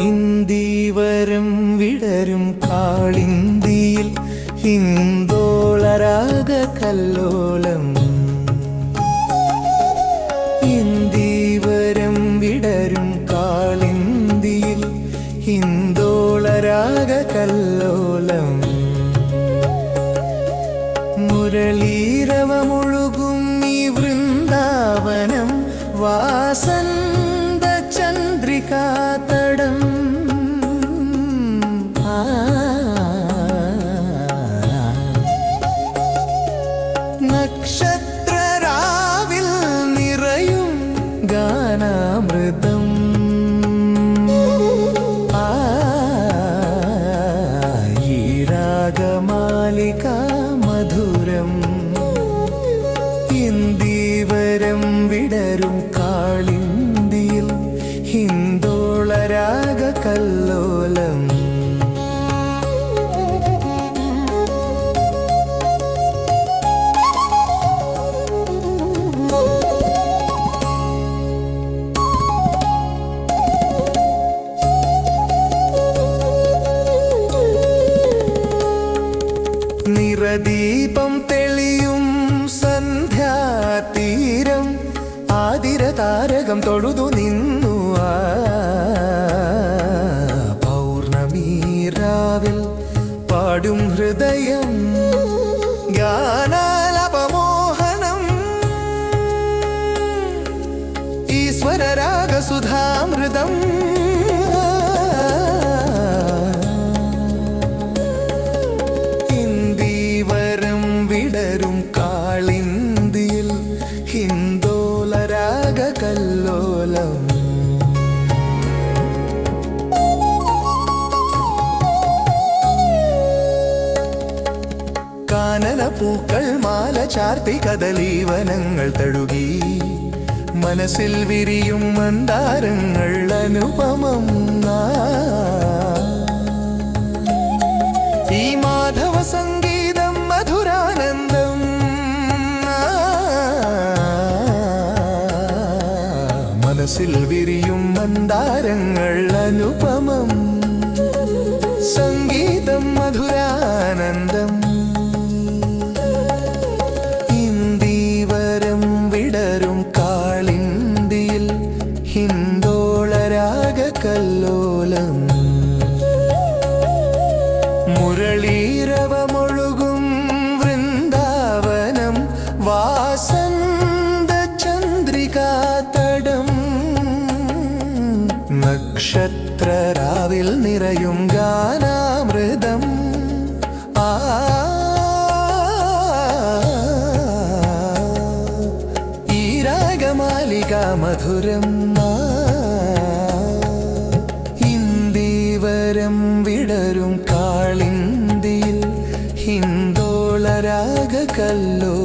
ഇന്ദീവരം വിടരും കാളിന്തിയിൽ ഹിന്ദോളരാഗ കല്ലോലം. ഇന്ദീവരം വിടരും കാളിന്തിയിൽ ഹിന്ദോളരാഗ കല്ലോലം. മുരളീരവമൊഴുകും ഇന്ദീവരം വിടരും കാളിന്തിയിൽ ഹിന്ദോളരാഗ കല്ലോലം. നിറദീപം തെളിയും താരകം തൊഴുതു നിന്നു ആ പൗർണമീരാവിൽ പാടും ഹൃദയം ഗാനാലപമോഹനം ഈശ്വരരാഗസുധാമൃതം പൂക്കൾ മാല ചാർത്തി കദലീവനങ്ങൾ തഴുകി മനസ്സിൽ വിരിയും മന്ദാരങ്ങൾ അനുപമം. ഈ മാധവ സംഗീതം മധുരാനന്ദം. മനസ്സിൽ വിരിയും മന്ദാരങ്ങൾ അനുപമം നക്ഷത്രരാവിൽ നിറയും ഗാനാമൃതം. ആ. ഈ രാഗമാലിക മധുരം ഇന്ദീവരം വിടരും കാളിന്തിയിൽ ഹിന്ദോളരാഗ കല്ലോ